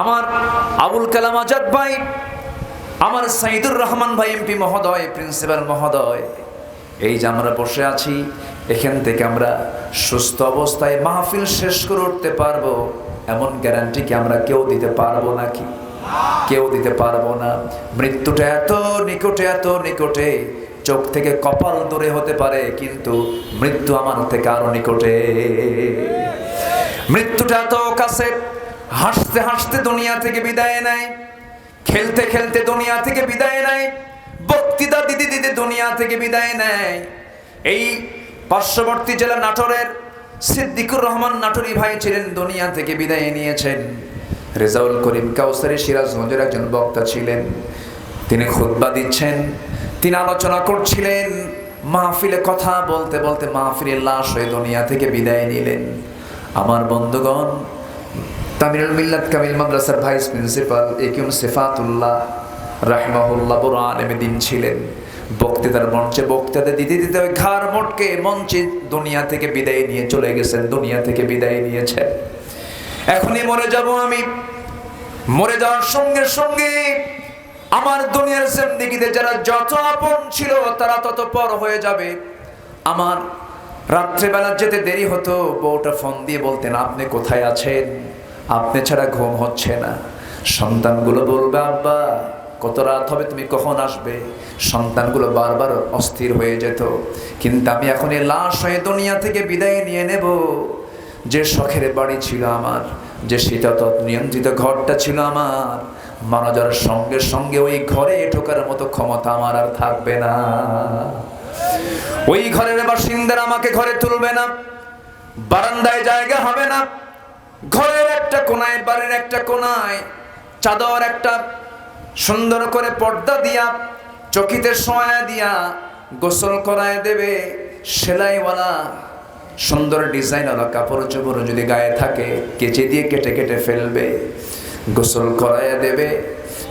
আমার আবুল কালাম আজাদ ভাই, আমার সাইদুর রহমান ভাই, এমপি মহোদয়, প্রিন্সিপাল মহোদয়, এই যে আমরা বসে আছি, এখান থেকে আমরা সুস্থ অবস্থায় মাহফিল শেষ করে উঠতে পারব, এমন গ্যারান্টি কি আমরা কেউ দিতে পারব নাকি? কেউ দিতে পারব না। মৃত্যুটা এত নিকটে এত নিকটে, চোখ থেকে কপাল দূরে হতে পারে, কিন্তু মৃত্যু আমার থেকে আরও নিকটে। মৃত্যুটা এত কাছে হাসতে হাসতে দুনিয়া থেকে বিদায় নেয়। খেলতে খেলতে দুনিয়া থেকে বিদায় নেয়। বক্তৃতা দিতে দিতে দুনিয়া থেকে বিদায় নেয়। এই পার্শ্ববর্তী জেলা নাটোরের সিদ্দিকুর রহমান নাটোরি ভাই ছিলেন, দুনিয়া থেকে বিদায় নিয়েছেন। রেজাউল করিম কাউসারি সিরাজগঞ্জের একজন বক্তা ছিলেন। তিনি খুতবা দিচ্ছেন, তিনি আলোচনা করছিলেন, মাহফিলে কথা বলতে বলতে মাহফিলের লাশ হয়ে দুনিয়া থেকে বিদায় নিলেন। আমার বন্ধুগণ তামিরুল মিল্লাত কামিল মাদ্রাসার ভাইস প্রিন্সিপাল এ একিউম সিফাতুল্লাহ রাহমাহুল্লাহ বড় আলেমে দিন ছিলেন। বক্তৃতার মঞ্চে বক্তৃতা দিতে দিতে ওই ঘাড় মোটকে মঞ্চে দুনিয়া থেকে বিদায় নিয়ে চলে গেছেন, দুনিয়া থেকে বিদায় নিয়েছেন। এখনই মরে যাব আমি। মরে যাওয়ার সঙ্গে সঙ্গে আমার দুনিয়ার জিন্দেগিতে যারা যত আপন ছিল তারা তত পর হয়ে যাবে। আমার রাত্রেবেলা যেতে দেরি হতো, বউটা ফোন দিয়ে বলতেন, আপনি কোথায় আছেন? আপনি ছাড়া ঘুম হচ্ছে না। সন্তানগুলো বলবে, আব্বা, কত রাত হবে, তুমি কখন আসবে? সন্তানগুলো বারবার অস্থির হয়ে যেত। কিন্তু আমি এখন এই লাশ হয়ে দুনিয়া থেকে বিদায় নিয়ে নেব। যে শখের বাড়ি ছিল আমার, যে শীতত নিয়ন্ত্রিত ঘরটা ছিল আমার, মারা যাওয়ার সঙ্গে সঙ্গে ওই ঘরে ঢোকার মতো ক্ষমতা আমার আর থাকবে না। ওই ঘরের বাসিন্দারা আমাকে ঘরে তুলবে না, বারান্দায় জায়গা হবে না। ঘরের একটা কোনায়, বাড়ির একটা কোনায়, চাদর একটা সুন্দর করে পর্দা দিয়া, চকিতে শোয়া দিয়া গোসল করায় দেবে সেলাইওয়ালা। সুন্দর ডিজাইনওয়ালা, কাপড় চোপড় যদি গায়ে থাকে, কেচে দিয়ে কেটে কেটে ফেলবে। গোসল করায় দেবে,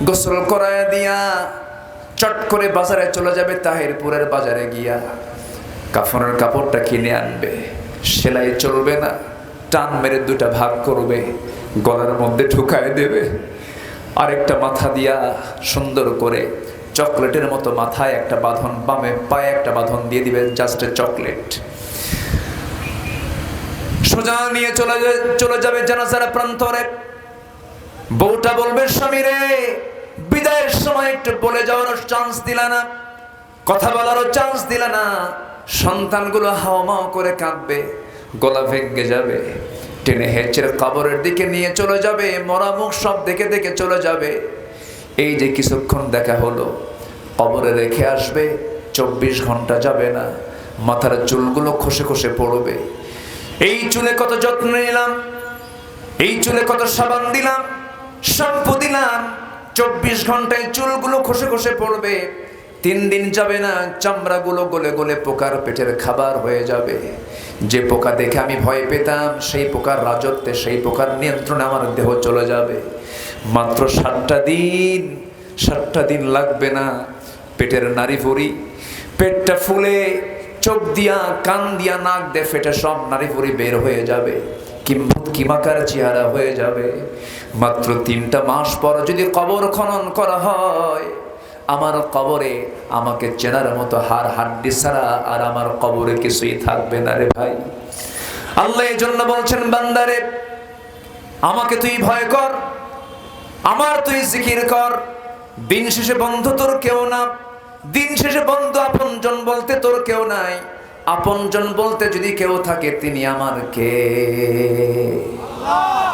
গোসল করায় দিয়া চট করে বাজারে চলে যাবে তাহিরপুরের বাজারে গিয়া। কাফনের কাপড়টা কিনে আনবে, সেলাই চলবে না। টান মেরে দুটা ভাগ করবে, গলার মধ্যে ঢুকায় দেবে। আরেকটা মাথা দিয়া সুন্দর করে চকলেটের মতো মাথায় একটা বাঁধন, বামে পায়ে একটা বাঁধন দিয়ে দিবে জাস্ট চকলেট সোজা নিয়ে চলে চলে যাবে জানাজারা প্রান্তরে। বউটা বলবে, স্বামী রে, বিদায়ের সময় একটু বলে যাওয়ার চান্স দিলা না। কথা বলারও চান্স দিলা না। সন্তানগুলো হাওমাও করে কাঁদবে। গলা ভেঙে যাবে। টেনে হেঁচড়ে কবরের দিকে নিয়ে চলে যাবে। মরা মুখ সব দেখে দেখে চলে যাবে। এই যে কিছুক্ষণ দেখা হলো, কবরে রেখে আসবে, চব্বিশ ঘণ্টা যাবে না। মাথার চুলগুলো খসে খসে পড়বে। এই চুলে কত যত্ন নিলাম, এই চুলে কত সাবান দিলাম, শ্যাম্পু দিলাম, চব্বিশ ঘন্টায় চুলগুলো খসে খসে পড়বে। তিন দিন যাবে না, চামড়াগুলো গলে গলে পোকার পেটের খাবার হয়ে যাবে। যে পোকা দেখে আমি ভয় পেতাম, সেই পোকার রাজত্বে, সেই পোকার নিয়ন্ত্রণে আমার দেহ চলে যাবে। মাত্র সাতটা দিন সাতটা দিন লাগবে না। পেটের নারী ভরি পেটটা ফুলে, চোখ দিয়া, কান দিয়া, নাক দিয়ে ফেটে সব নারী ভরি বের হয়ে যাবে। কিম্ভূত, কিমাকার চেহারা হয়ে যাবে। মাত্র তিনটা মাস পর যদি কবর খনন করা হয় আমার কবরে আমাকে চেনার মতো হার হাড্ডি ছাড়া আর আমার কবরে কিছুই থাকবে না রে ভাই। আল্লাহ এই জন্য বলছেন, বান্দারে, আমাকে তুই ভয় কর, আমার তুই জিকির কর। দিন শেষে বন্ধু তোর কেউ না, দিন শেষে বন্ধু আপনজন বলতে তোর কেউ নাই, আপনজন বলতে যদি কেউ থাকে তিনি আমার কে?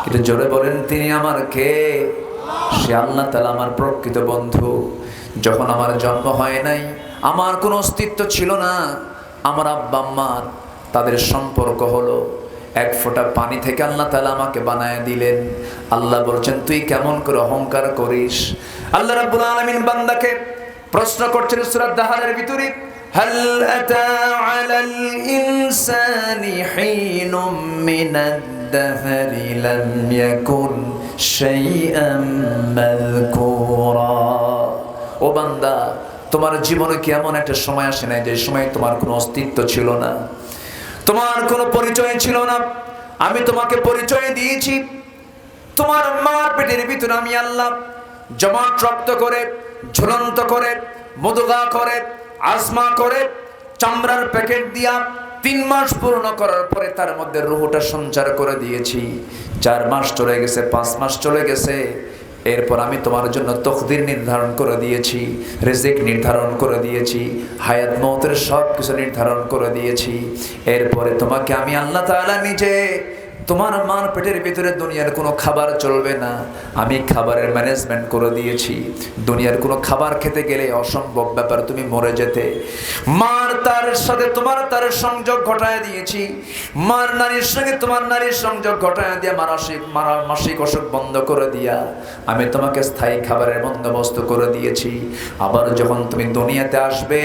কিন্তু জোরে বলেন, তিনি আমার কে? সে আল্লাহ তালা আমার প্রকৃত বন্ধু। যখন আমার জন্ম হয় নাই আমার কোনো অস্তিত্ব ছিল না আমার আব্বা আম্মার তাদের সম্পর্ক হলো এক ফোঁটা পানি থেকে আল্লাহ তালা আমাকে বানায় দিলেন আল্লাহ বলছেন তুই কেমন করে অহংকার করিস আল্লাহ রাব্বুল আলামিন বান্দাকে প্রশ্ন করছেন সূরা দাহারের ভিতরে هل أتى على الإنسان حين من الدهر لم يكن شيئا مذكورا ও বান্দা, তোমার জীবনে কি এমন একটা সময় আসে নাই যে সময় তোমার কোনো অস্তিত্ব ছিল না? তোমার কোনো পরিচয় ছিল না? আমি তোমাকে পরিচয় দিয়েছি। তোমার মার পেটের ভিতরে আমি আল্লাহ জমাট রক্ত করে, ঝুলন্ত করে, মধুগা করে আসমা করে, চামড়ার প্যাকেট দিয়া তিন মাস পূর্ণ করার পরে তার মধ্যে রুহটা সঞ্চার করে দিয়েছি। চার মাস চলে গেছে, পাঁচ মাস চলে গেছে। এরপর আমি তোমার জন্য তকদির নির্ধারণ করে দিয়েছি, রেজেক নির্ধারণ করে দিয়েছি, হায়াত মতের সব কিছু নির্ধারণ করে দিয়েছি। এরপরে তোমাকে আমি আল্লাহ তালা নিজে তোমার মার পেটের ভিতরে দুনিয়ার কোনো খাবার চলবে না। আমি খাবারের ম্যানেজমেন্ট করে দিয়েছি। দুনিয়ার কোনো খাবার খেতে গেলে অসম্ভব ব্যাপার, তুমি মরে যেতে। মার তার সাথে তোমার তার সংযোগ ঘটায় দিয়েছি। মার নারীর সঙ্গে তোমার নারীর সংযোগ ঘটায় দিয়া মানসিক মারা মাসিক অসুখ বন্ধ করে দিয়া আমি তোমাকে স্থায়ী খাবারের বন্দোবস্ত করে দিয়েছি। আবার যখন তুমি দুনিয়াতে আসবে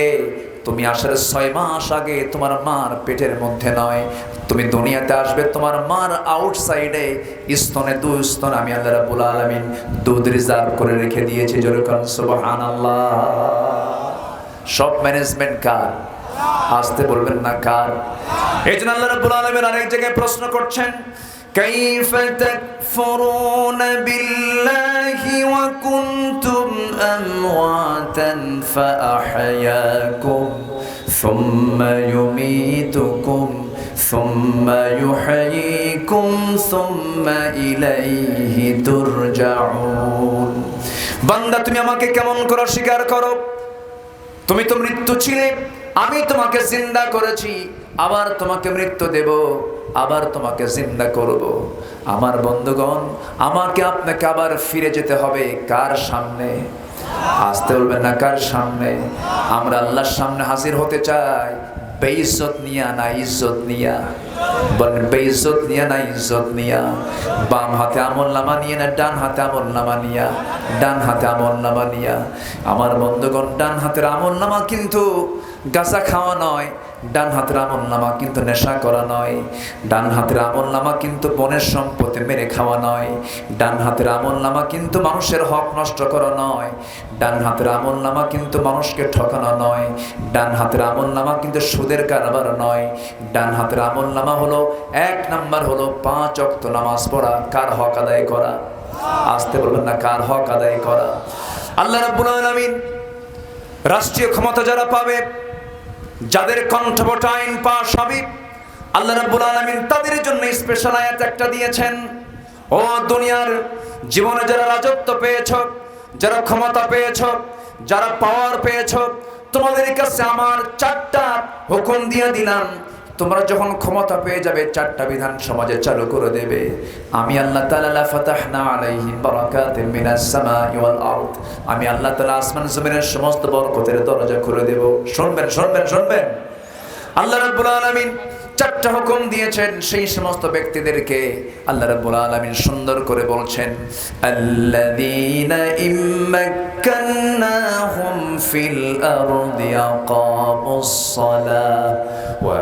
তুমি আসার ছয় মাস আগে তোমার মার পেটের মধ্যে নয়। তুমি দুনিয়াতে আসবে তোমার মার আউটসাইডে স্তনে দু স্তন আমি আল্লাহ রাব্বুল আলামিন দুধ রিজার্ভ করে রেখে দিয়েছি যেরকম সুবহানাল্লাহ। সব ম্যানেজমেন্ট কার? আসতে বলবেন না কার? এই জন্য আল্লাহ রাব্বুল আলামিন আরেক জায়গায় প্রশ্ন করছেন كيف تكفرون بالله وكنتم أمواتا فأحياكم ثم يميتكم ثم يحييكم ثم إليه ترجعون বান্দা তুমি আমাকে কেমন করে স্বীকার করো তুমি তো মৃত্যু ছিলে আমি তোমাকে জিন্দা করেছি আবার তোমাকে মৃত্যু দেব, আবার তোমাকে জিন্দা করব। আমার বন্ধুগণ, আমাকে আপনাকে আবার ফিরে যেতে হবে কার সামনে? আসতে বলবেন না কার সামনে? আমরা আল্লাহর সামনে হাজির হতে চাই। নিয়া না ইজ্জত নিয়া। বলেন নিয়া না ইজ্জত নিয়া? বাম হাতে আমল নামা নিয়ে না আমল নামা নিয়া? ডান হাতে আমল নামা নিয়া। আমার বন্ধুগণ, ডান হাতের আমল নামা কিন্তু গাঁজা খাওয়া নয়, ডান হাতের আমল নামা কিন্তু নেশা করা নয়, ডান হাতের আমল নামা কিন্তু বনের সম্পদে মেরে খাওয়া নয়, ডান হাতের আমল নামা কিন্তু মানুষের হক নষ্ট করা নয়, ডান হাতের আমল নামা কিন্তু মানুষকে ঠকানো নয়, ডান হাতের আমল নামা কিন্তু সুদের কারবার নয়, ডান হাতের আমল নামা হলো এক নাম্বার হলো পাঁচ অক্ত নামাজ পড়া, কার হক আদায় করা? আসতে বলবেন না, কার হক আদায় করা? আল্লাহ রাব্বুল আলামিন রাষ্ট্রীয় ক্ষমতা যারা পাবে যাদের কণ্ঠবট আইন পাশ হবে, আল্লাহ রাব্বুল আলামিন তাদের জন্য স্পেশাল আয়াত একটা দিয়েছেন। ও দুনিয়ার জীবনে যারা রাজত্ব পেয়েছ, যারা ক্ষমতা পেয়েছ, যারা পাওয়ার পেয়েছ, তোমাদের কাছে আমার চারটা হুকুম দিয়ে দিলাম। তোমরা যখন ক্ষমতা পেয়ে যাবে, চারটা বিধান সমাজে চালু করে দেবে। আমি আল্লাহ তাআলা ফাতাহনা আলাইহিম বারাকাতিন মিনাস আমি আল্লাহ তাআলা আসমান জমিনের সমস্ত বরকতের দরজা খুলে দেব। শুনবেন শুনবেন শুনবেন। আল্লাহ রাব্বুল আলামিন চারটা হুকুম দিয়েছেন। সেই সমস্ত ব্যক্তিদেরকে আল্লাহ রাব্বুল আলামিন সুন্দর করে বলছেন, আল্লাযীনা ইম্মাক্কান্নাহুম ফিল আরদি আকামুস সালাহ ওয়া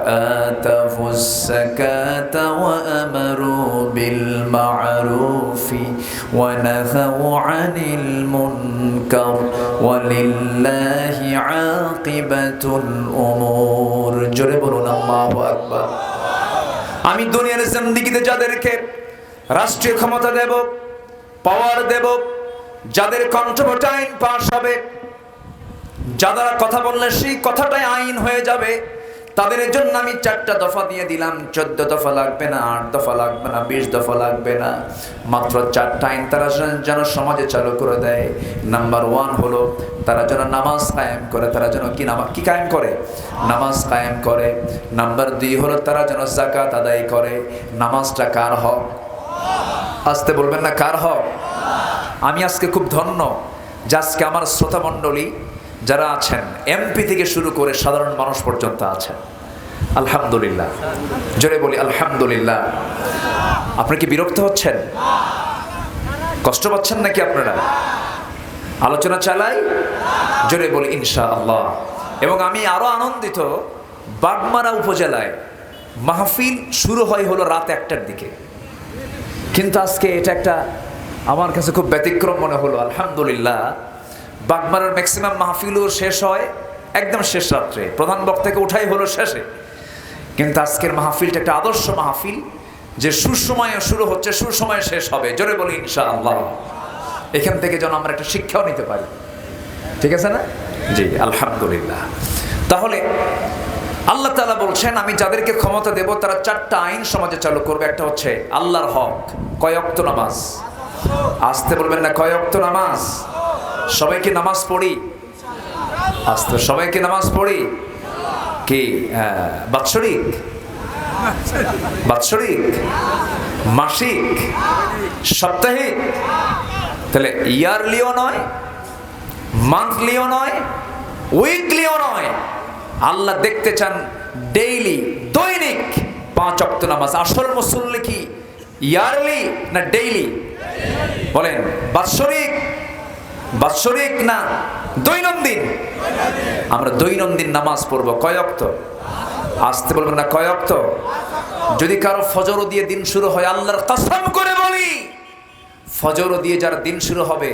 আতাফুস যাকাতা ওয়া আমারু বিল মা'রুফি মুনকার ওয়া লিল্লাহি আকিবাতুল উমুর জোরে বলুন, আল্লাহু আকবার। আমি দুনিয়ার জিন্দিগিতে যাদেরকে রাষ্ট্রীয় ক্ষমতা দেব পাওয়ার দেব, যাদের কণ্ঠভোট আইন পাশ হবে যারা কথা বললে সেই কথাটাই আইন হয়ে যাবে তাদের জন্য আমি চারটা দফা দিয়ে দিলাম, চোদ্দ দফা লাগবে না, আট দফা লাগবে না, বিশ দফা লাগবে না। মাত্র চারটা আইন তারা যেন- সমাজে চালু করে দেয়। নাম্বার ওয়ান হলো, তারা যেন নামাজ কায়েম করে, তারা যেন কি নামাজ কি কায়েম করে? নামাজ কায়েম করে। নাম্বার দুই হলো, তারা যেন জাকাত আদায় করে। নামাজটা কার হক? আসতে বলবেন না, কার হক? আমি আজকে খুব ধন্য যে আজকে আমার শ্রোতা মণ্ডলী যারা আছেন এমপি থেকে শুরু করে সাধারণ মানুষ পর্যন্ত আছেন। আলহামদুলিল্লাহ। জোরে বলি, আলহামদুলিল্লাহ। আপনি কি বিরক্ত হচ্ছেন? কষ্ট পাচ্ছেন নাকি আপনারা? আলোচনা চালাই? জোরে বলি ইনশা আল্লাহ এবং আমি আরও আনন্দিত, বাগমারা উপজেলায় মাহফিল শুরু হয় হলো রাত একটার দিকে। কিন্তু আজকে এটা একটা আমার কাছে খুব ব্যতিক্রম মনে হলো, আলহামদুলিল্লাহ। বাগমারার ম্যাক্সিমাম মাহফিলও শেষ হয়, একদম শেষ রাত্রে। প্রধান বক্তাকে উঠাই হলো শেষে। কিন্তু আজকের মাহফিলটা একটা আদর্শ মাহফিল, যে সুসময়ে শুরু হচ্ছে, সুসময়ে শেষ হবে। জোরে বলি, ইনশাআল্লাহ। এখান থেকে যেন আমরা একটা শিক্ষাও নিতে পারি। ঠিক আছে না? জি, আলহামদুলিল্লাহ। তাহলে, আল্লাহ তাআলা বলছেন, আমি যাদেরকে ক্ষমতা দেব, তারা চারটা আইন সমাজে চালু করবে। একটা হচ্ছে আল্লাহর হক কয়ক্ত নামাজ? আসতে বলবেন না কয়ক্ত নামাজ? সবাইকে নামাজ পড়ি। আজ আসতে, সবাইকে নামাজ পড়ি। কি বাৎসরিক? বাৎসরিক? মাসিক? সাপ্তাহিক? তাহলে ইয়ারলিও নয়, মান্থলিও নয়, উইকলিও নয়। আল্লাহ দেখতে চান ডেইলি, দৈনিক পাঁচ অক্ত নামাজ। আসল মুসল্লি কি? ইয়ারলি না ডেইলি? বলেন, বাৎসরিক বাৎসরিক না দৈনন্দিন? আমরা দৈনন্দিন নামাজ পড়ব। কয় অক্ত? আসতে বলবেন না, কয় অক্ত? যদি কারও ফজর দিয়ে দিন শুরু হয়, আল্লাহর কসম করে বলি, ফজর দিয়ে যার দিন শুরু হবে,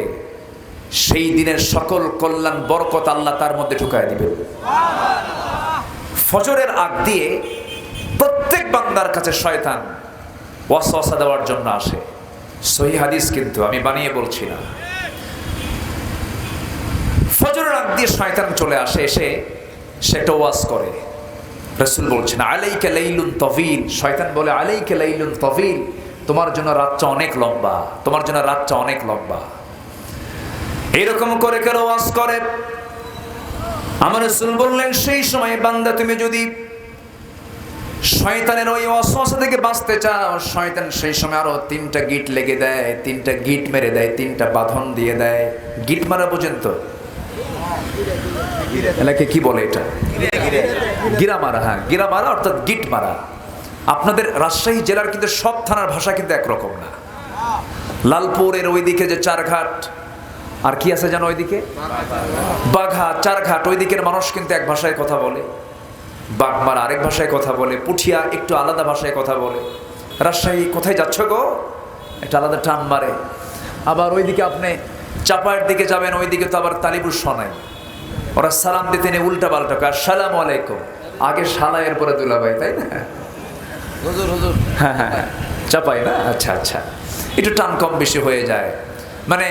সেই দিনের সকল কল্যাণ, বরকত আল্লাহ তার মধ্যে ঢুকায় দিবে ফজরের আগ দিয়ে প্রত্যেক বান্দার কাছে শয়তান ওয়াসওয়াসা দেওয়ার জন্য আসে। সহি হাদিস কিন্তু, আমি বানিয়ে বলছি না। ফজরের দিয়ে শয়তান চলে আসে, এসে সে একটা ওয়াজ করে। রসুল বলছেন, আলাইকে লাইলুন তভিল শয়তান বলে, আলাইকে লাইলুন তভিল তোমার জন্য রাতটা অনেক লম্বা, তোমার জন্য রাতটা অনেক লম্বা। এরকম করে কেন ওয়াজ করে? আমার রসুল বললেন, সেই সময় বান্দা, তুমি যদি শয়তানের ওই অশ্বাস থেকে বাঁচতে চাও, শয়তান সেই সময় আরও তিনটা গিট লেগে দেয়, তিনটা গিট মেরে দেয়, তিনটা বাঁধন দিয়ে দেয়। গিট মারা পর্যন্ত। এলাকে কি বলে এটা? গিরা মারা হ্যাঁ গিরা মারা অর্থাৎ গিট মারা আপনাদের রাজশাহী জেলার কিন্তু সব থানার ভাষা কিন্তু একরকম না। লালপুরের ওইদিকে যে চারঘাট, আর কি আছে জানো ওইদিকে? বাঘা চারঘাট ওই দিকের মানুষ কিন্তু এক ভাষায় কথা বলে। বাগমার আরেক ভাষায় কথা বলে, পুঠিয়া একটু আলাদা ভাষায় কথা বলে। রাজশাহী, কোথায় যাচ্ছ গো? একটা আলাদা টান মারে। আবার ওইদিকে আপনি চাপায়ের দিকে যাবেন, ওইদিকে তো আবার তালিবুর শোনায় ওরা সালাম দিতে নেই উল্টা পাল্টা কয় আসসালামু আলাইকুম। আগে শালা এরপরে দুলাভাই তাই না? হুজুর হুজুর। হ্যাঁ হ্যাঁ হ্যাঁ। চাপাই না? আচ্ছা আচ্ছা। একটু টান কম বেশি হয়ে যায়। মানে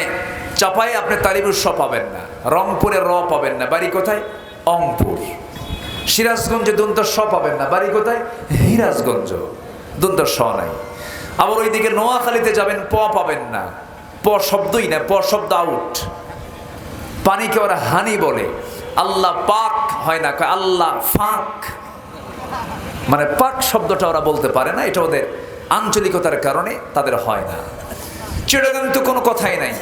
চাপাই আপনি তালিবুর স পাবেন না রংপুরে র পাবেন না বাড়ি কোথায়? অংপুর। সিরাজগঞ্জে দন্ত স পাবেন না বাড়ি কোথায়? হিরাজগঞ্জ। দন্ত স নাই। আবার ওইদিকে নোয়াখালীতে যাবেন প পাবেন না। প শব্দই না প শব্দ আউট পানিকে ওরা হানি বলে। আল্লাহ পাক হয় না আল্লাহ ফাঁক। মানে পাক শব্দটা ওরা বলতে পারে না, এটা ওদের আঞ্চলিকতার কারণে তাদের হয় না। চিড়গান তো কোনো কথাই নাই।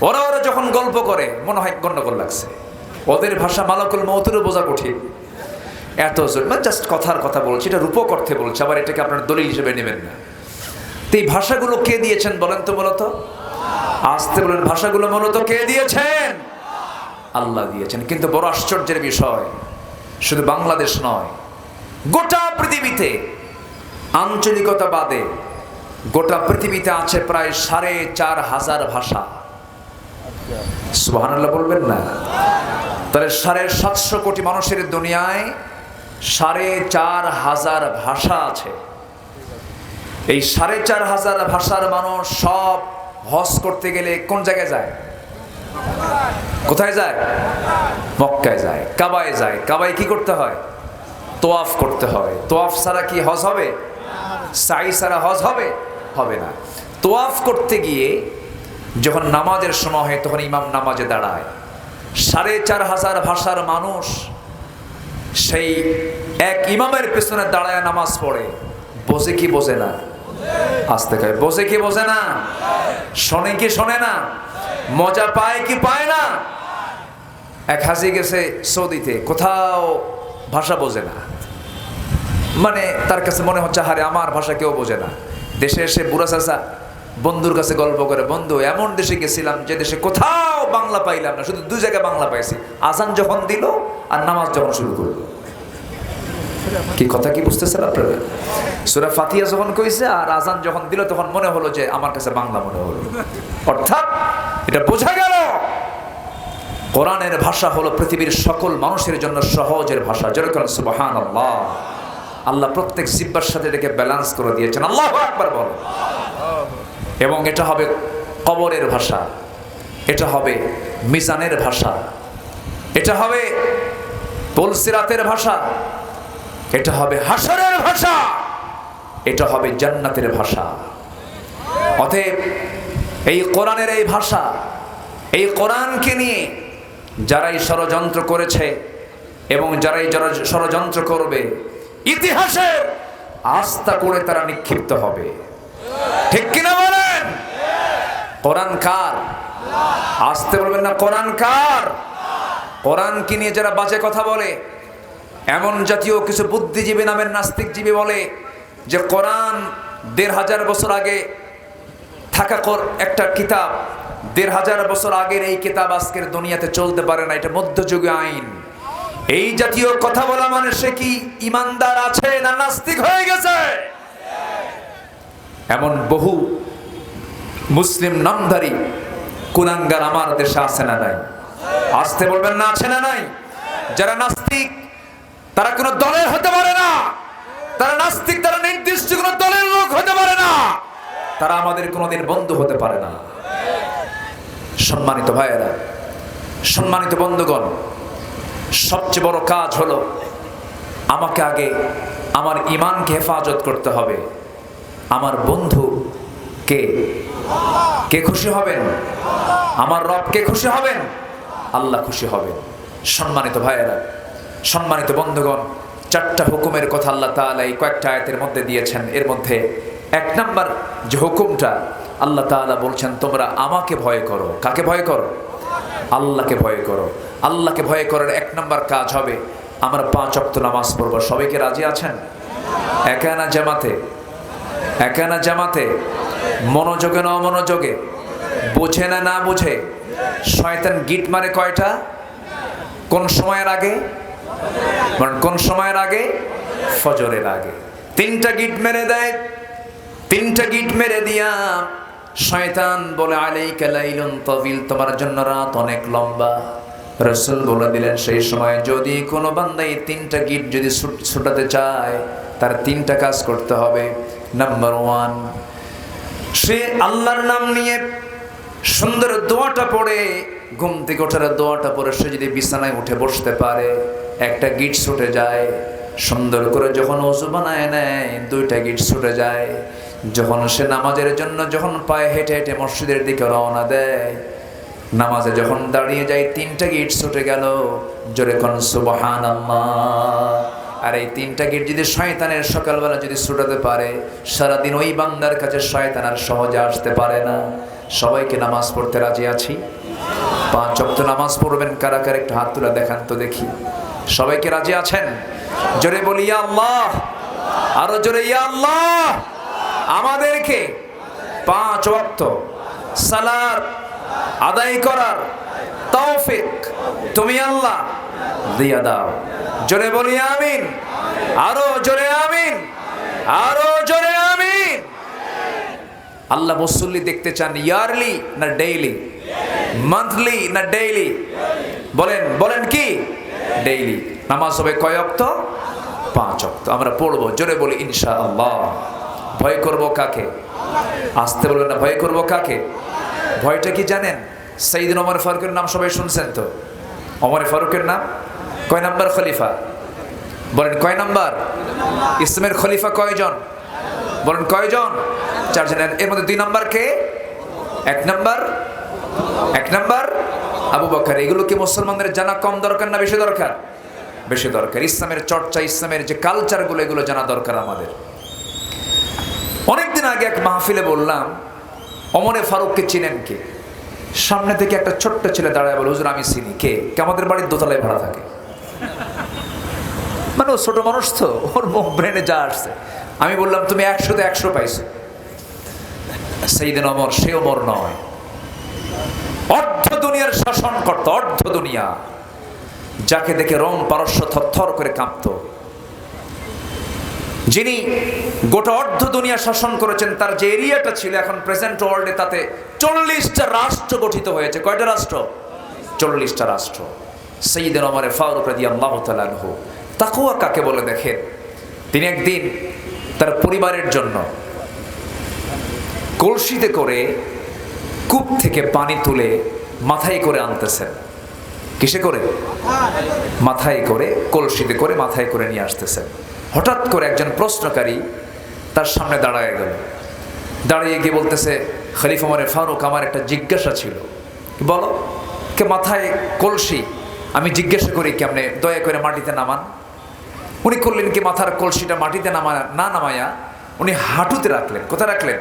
ওরা ওরা যখন গল্প করে, মনে হয় গণ্ডগোল লাগছে। ওদের ভাষা মালাকুল মৌতুরও বোঝা কঠিন। এত মানে জাস্ট কথার কথা বলছি, এটা রূপক অর্থে বলছে, আবার এটাকে আপনার দলিল হিসেবে নেবেন না। তো এই ভাষাগুলো কে দিয়েছেন বলেন তো মূলত আসতে বলেন, ভাষাগুলো মূলত কে দিয়েছেন? আল্লাহ দিয়েছেন। কিন্তু বড় আশ্চর্যের বিষয়, শুধু বাংলাদেশ নয়, গোটা পৃথিবীতে আঞ্চলিকতা বাদে গোটা পৃথিবীতে আছে প্রায় সাড়ে চার হাজার ভাষা। সুবহানাল্লাহ বলবেন না? তাহলে সাড়ে সাতশো কোটি মানুষের দুনিয়ায় সাড়ে চার হাজার ভাষা আছে। এই সাড়ে চার হাজার ভাষার মানুষ সব হজ করতে গেলে কোন জায়গায় যায়? কোথায় যায়? মক্কায় যায়। কাবায় যায়। কাবায় কি করতে হয়? তোয়াফ করতে হয়। তোয়াফ ছাড়া কি হজ হবে? সাই ছাড়া হজ হবে? হবে না। তোয়াফ করতে গিয়ে যখন নামাজের সময় হয়, তখন ইমাম নামাজে দাঁড়ায়। সাড়ে চার হাজার ভাষার মানুষ সেই এক ইমামের পেছনে দাঁড়ায় নামাজ পড়ে। বোঝে কি বোঝে না? আসতে খায় বোঝে কি বোঝে না? শোনে কি শোনে না? মজা পায় কি পায় না? এক হাসি গেছে সৌদিতে, কোথাও ভাষা বোঝে না। মানে তার কাছে মনে হচ্ছে, হারে, আমার ভাষা কেউ বোঝে না। দেশে এসে বুড়া চাচা বন্ধুর কাছে গল্প করে, বন্ধু, এমন দেশে গেছিলাম যে দেশে কোথাও বাংলা পাইলাম না, শুধু দুই জায়গায় বাংলা পাইছি। আজান যখন দিল আর নামাজ যখন শুরু করল। কি কথা কি বুঝতেছেন আপনারা? সুরা ফাতিয়া যখন কইছে আর আজান যখন দিল, তখন মনে হলো যে আমার কাছে বাংলা মনে হলো। অর্থাৎ এটা বোঝা গেল, কোরআনের ভাষা হলো পৃথিবীর সকল মানুষের জন্য সহজের ভাষা। যেরকম সুবাহান আল্লাহ আল্লাহ প্রত্যেক জিব্বার সাথে এটাকে ব্যালেন্স করে দিয়েছেন। আল্লাহ একবার বল। এবং এটা হবে কবরের ভাষা। এটা হবে মিজানের ভাষা। এটা হবে পুলসিরাতের ভাষা। এটা হবে হাসরের ভাষা। এটা হবে জান্নাতের ভাষা। অতএব এই কোরআনের এই ভাষা, এই কোরআনকে নিয়ে যারাই ষড়যন্ত্র করেছে এবং যারাই যারা ষড়যন্ত্র করবে ইতিহাসে আস্থা করে তারা নিক্ষিপ্ত হবে। ঠিক কিনা বলেন? কোরআন কার? আসতে বলবেন না, কোরআন কার? কোরআনকে নিয়ে যারা বাজে কথা বলে এমন জাতীয় কিছু বুদ্ধিজীবী নামের নাস্তিকজীবী বলে যে কোরআন দেড় হাজার বছর আগে থাকা কর- একটা কিতাব, দেড় হাজার বছর আগের এই কিতাব আজকের দুনিয়াতে চলতে পারে না, এটা মধ্যযুগে আইন। এই জাতীয় কথা বলা মানে সে কি ইমানদার আছে না নাস্তিক হয়ে গেছে? এমন বহু মুসলিম নামধারী কুলাঙ্গার আমার দেশে আছে না নাই? আসতে বলবেন না, আছে না নাই? যারা নাস্তিক তারা কোনো দলের হতে পারে না। তারা নাস্তিক, তারা নির্দিষ্ট কোনো দলের লোক হতে পারে না। তারা আমাদের কোনোদিন বন্ধু হতে পারে না। সম্মানিত ভাইয়েরা, সম্মানিত বন্ধুগণ, সবচেয়ে বড় কাজ হলো আমাকে আগে আমার ইমানকে হেফাজত করতে হবে। আমার বন্ধু কে? কে খুশি হবেন? আমার রব কে খুশি হবেন? আল্লাহ খুশি হবেন। সম্মানিত ভাইয়েরা সম্মানিত বন্ধুগণ, চারটা হুকুমের কথা আল্লাহ তাআলা এই কয়েকটা আয়াতের মধ্যে দিয়েছেন। এর মধ্যে এক নাম্বার যে হুকুমটা আল্লাহ তাআলা বলছেন, তোমরা আমাকে ভয় করো। কাকে ভয় করো? আল্লাহকে ভয় করো। আল্লাহকে ভয় করার এক নাম্বার কাজ হবে, আমরা পাঁচ অক্ত নামাজ পড়ব। সবাইকে রাজি আছেন? একানা জামাতে? একানা জামাতে? মনোযোগে না অমনোযোগে? বোঝে না না বোঝে? শয়তান গিট মারে কয়টা? কোন সময়ের আগে? কোন সময়ের আগে? ফজরের আগে। তিনটা গিট মেরে দেয়, তিনটা গিট মেরে দিয়া শয়তান বলে, আলাইকা লাইলুন তবিল তোমার জন্য রাত অনেক লম্বা। রসুল বলে দিলেন, সেই সময় যদি কোনো বান্দা এই তিনটা গিট যদি ছুটাতে চায়, তার তিনটা কাজ করতে হবে। নাম্বার ওয়ান সে আল্লাহর নাম নিয়ে সুন্দর দোয়াটা পড়ে ঘুম থেকে ওঠার দোয়াটা পরে সে যদি বিছানায় উঠে বসতে পারে, একটা গিট ছুটে যায়। সুন্দর করে যখন ওজু বানায় নেয়, দুইটা গিট ছুটে যায়। যখন সে নামাজের জন্য যখন পায়ে হেঁটে হেঁটে মসজিদের দিকে রওনা দেয়, নামাজে যখন দাঁড়িয়ে যায়, তিনটা গিট ছুটে গেল। জোরে কোন সুবহান আর এই তিনটা গিট যদি শয়তানের সকালবেলা যদি ছুটাতে পারে, সারাদিন ওই বান্দার কাছে শয়তান আর সহজে আসতে পারে না। সবাইকে নামাজ পড়তে রাজি আছি? পাঁচ অক্ত নামাজ পড়বেন, কারা কারা একটু হাত তুলে দেখান তো দেখি। সবাইকে রাজি আছেন? জোরে বলি আল্লাহ! আরও জোরে, ইয়া আল্লাহ! আমাদেরকে পাঁচ ওয়াক্ত সালার আদায় করার তৌফিক তুমি আল্লাহ দিয়া দাও। জোরে বলি, আমিন। আরও জোরে, আমিন। আরও জোরে, আমিন। আল্লাহ মুসল্লি দেখতে চান ইয়ারলি না ডেইলি? মান্থলি না ডেইলি বলেন বলেন কি? ডেইলি নামাজ হবে কয় অক্ত? পাঁচ অক্ত। আমরা পড়ব, জোরে বলি ইনশা আল্লাহ ভয় করব কাকে? আসতে বলবেন না, ভয় করব কাকে? ভয়টা কি জানেন? সেইদিন ওমর ফারুকের নাম সবাই শুনছেন তো? ওমর ফারুকের নাম? কয় নাম্বার খলিফা? বলেন, কয় নাম্বার? ইসলামের খলিফা কয়জন? বলেন, কয়জন? চারজন। এর- এর মধ্যে দুই নাম্বার কে? এক নাম্বার এক নাম্বার, আবু বকর, এগুলো কি মুসলমানদের জানা কম দরকার না বেশি দরকার? বেশি দরকার। ইসলামের চর্চা, ইসলামের যে কালচারগুলো এগুলো জানা দরকার আমাদের। অনেকদিন আগে এক মাহফিলে বললাম, অমরে ফারুককে চিনেন কে? সামনে থেকে একটা ছোট্ট ছেলে দাঁড়ায় বলে, হুজুর, আমি চিনি। কে? কে আমাদের বাড়ির দোতলায় ভাড়া থাকে? মানে ও ছোট মানুষ তো, ওর ব্রেনে যা আসছে। আমি বললাম, তুমি একশোতে একশো পাইছো। সেই দিন অমর সে অমর নয়। অর্ধ দুনিয়ার শাসন করত, অর্ধ দুনিয়া। যাকে দেখে রং পারস্য থরথর করে কাঁপত। যিনি গোটা অর্ধ দুনিয়া শাসন করেছেন, তার যে এরিয়াটা ছিল এখন প্রেজেন্ট ওয়ার্ল্ডে তাতে চল্লিশটা রাষ্ট্র গঠিত হয়েছে। কয়টা রাষ্ট্র? চল্লিশটা রাষ্ট্র। সেইদিন আমার ফারুক আল্লাহ তালানহু তাকুয়া কাকে বলে দেখেন? তিনি একদিন তার পরিবারের জন্য কলসিতে করে কূপ থেকে পানি তুলে মাথায় করে আনতেছেন। কিসে করে? মাথায় করে, কলসিতে করে মাথায় করে নিয়ে আসতেছেন। হঠাৎ করে একজন প্রশ্নকারী তার সামনে দাঁড়ায় গেল। দাঁড়িয়ে গিয়ে বলতেছে, খলিফা মরে ফারুক, আমার একটা জিজ্ঞাসা ছিল। বলো, কে মাথায় কলসি? আমি জিজ্ঞাসা করি, কেমনে? দয়া করে মাটিতে নামান। উনি করলেন কি, মাথার কলসিটা মাটিতে নামা, না নামায়া উনি হাঁটুতে রাখলেন। কোথায় রাখলেন?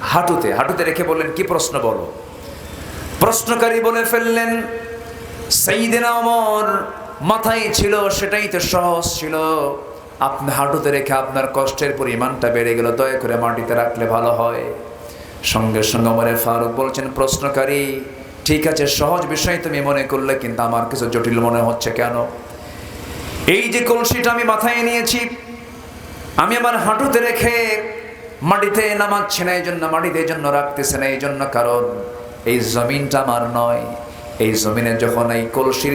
হাঁটুতে হাঁটুতে রেখে বললেন, কি প্রশ্ন বলো? প্রশ্নকারী বলে ফেললেন সেইদিনা অমর মাথায় ছিল, সেটাই তো সহজ ছিল। আপনি হাঁটুতে রেখে আপনার কষ্টের পরিমাণটা বেড়ে গেল, দয়া করে মাটিতে রাখলে ভালো হয়। সঙ্গে সঙ্গে অমরের ফারুক বলছেন, প্রশ্নকারী, ঠিক আছে, সহজ বিষয় তুমি মনে করলে, কিন্তু আমার কিছু জটিল মনে হচ্ছে কেন? এই যে কলসিটা আমি মাথায় নিয়েছি, আমি আমার হাঁটুতে রেখে মাটিতে নামাচ্ছি না এই জন্য মাটিতে এই জন্য রাখতেছে না এই জন্য কারণ এই জমিনটা আমার নয়। এই জমিনে যখন এই কলসির,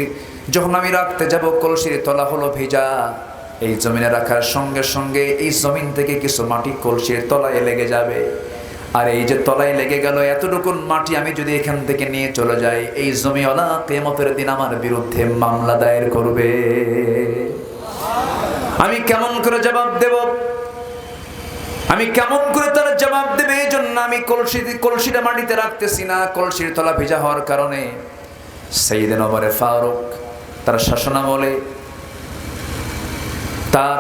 যখন আমি রাখতে যাব, কলসির তলা হলো ভেজা। এই জমিনে রাখার সঙ্গে সঙ্গে এই জমিন থেকে কিছু মাটি কলসির তলায় লেগে যাবে। আর এই যে তলায় লেগে গেল, এতটুকুন মাটি আমি যদি এখান থেকে নিয়ে চলে যাই, এই জমি জমিওয়ালা কেমতের দিন আমার বিরুদ্ধে মামলা দায়ের করবে। আমি কেমন করে জবাব দেব? আমি কেমন করে তার জবাব দেবে? এই জন্য আমি কলসি কলসিটা মাটিতে রাখতেছি না, কলসির তলা ভেজা হওয়ার কারণে। সেই দিন ফারুক তার শাসনামলে, তার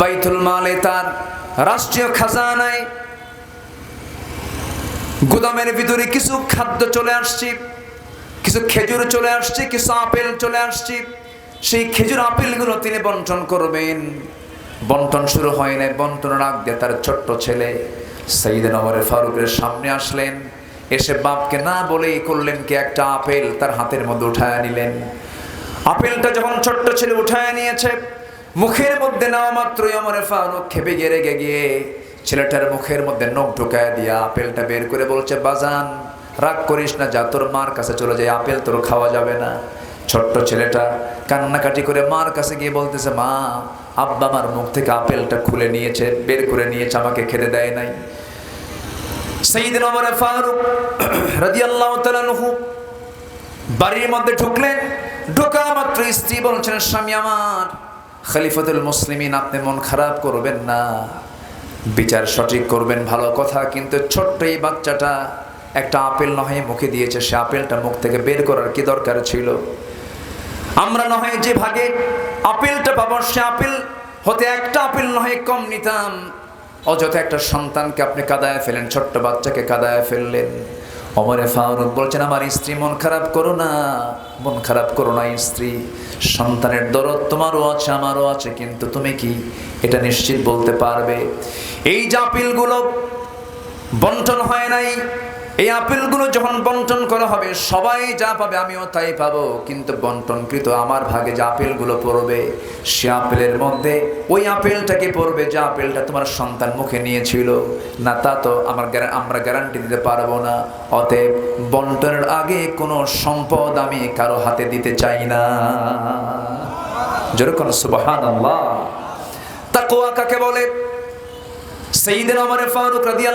বাইতুল মালে, তার রাষ্ট্রীয় খাজানায় গুদামের ভিতরে কিছু খাদ্য চলে আসছে, কিছু খেজুর চলে আসছে, কিছু আপেল চলে আসছে। সেই খেজুর আপেলগুলো তিনি বন্টন করবেন। বন্টন শুরু হয় না বন্টন রাখ দিয়ে তার ছোট্ট ছেলে সঈদিন ওমরে ফারুকের সামনে আসলেন। এসে বাপকে না বলেই করলেন কি, একটা আপেল তার হাতের মধ্যে উঠায় নিলেন। আপেলটা যখন ছোট্ট ছেলে উঠায় নিয়েছে, মুখের মধ্যে নেওয়া মাত্রই অমরে ফারুক খেপে গিয়ে রেগে গিয়ে ছেলেটার মুখের মধ্যে নখ ঢুকায় দিয়া আপেলটা বের করে বলছে, বাজান, রাগ করিস না যা, তোর মার কাছে চলে যায় আপেল তোর খাওয়া যাবে না। ছোট্ট ছেলেটা কান্নাকাটি করে মার কাছে গিয়ে বলতেছে, মা আব্বা আমার মুখ থেকে আপেলটা খুলে নিয়েছে, বের করে নিয়েছে, আমাকে খেতে দেয় নাই। সেইদিন আমার ফারুক রাদিয়াল্লাহু তাআলা আনহু বাড়ির মধ্যে ঢুকলেন। ঢোকা মাত্র স্ত্রী বলছেন, স্বামী আমার, খলিফতুল মুসলিমিন, আপনি মন খারাপ করবেন না। বিচার সঠিক করবেন, ভালো কথা, কিন্তু ছোট্ট এই বাচ্চাটা একটা আপেল নহে মুখে দিয়েছে। সে আপেলটা মুখ থেকে বের করার কি দরকার ছিল? আমরা নয় যে ভাগে, আপেলটা পাবো সে আপেল, হতে একটা আপেল নয় কম নিতাম। অযথা একটা সন্তানকে আপনি কাদায় ফেলেন, ছোট্ট বাচ্চাকে কাদায় ফেললেন। অমরে ফারুক বলছেন, আমার স্ত্রী, মন খারাপ করো না, মন খারাপ করো না স্ত্রী। সন্তানের দরদ তোমারও আছে, আমারও আছে, কিন্তু তুমি কি এটা নিশ্চিত বলতে পারবে? এই যে আপেলগুলো বন্টন হয় নাই এই আপেলগুলো যখন বন্টন করা হবে, সবাই যা পাবে আমিও তাই পাবো। কিন্তু বন্টনকৃত আমার ভাগে যে আপেলগুলো পড়বে, সে আপেলের মধ্যে ওই আপেলটাকে পড়বে যে আপেলটা তোমার সন্তান মুখে নিয়েছিল? না, তা তো আমার আমরা গ্যারান্টি দিতে পারব না। অতএব বন্টনের আগে কোনো সম্পদ আমি কারও হাতে দিতে চাই না। যেরকম সুবাহান আল্লাহ তাকোয়া কাকে বলে? সেইদিন আমার ফারুক রাদিয়াল্লাহু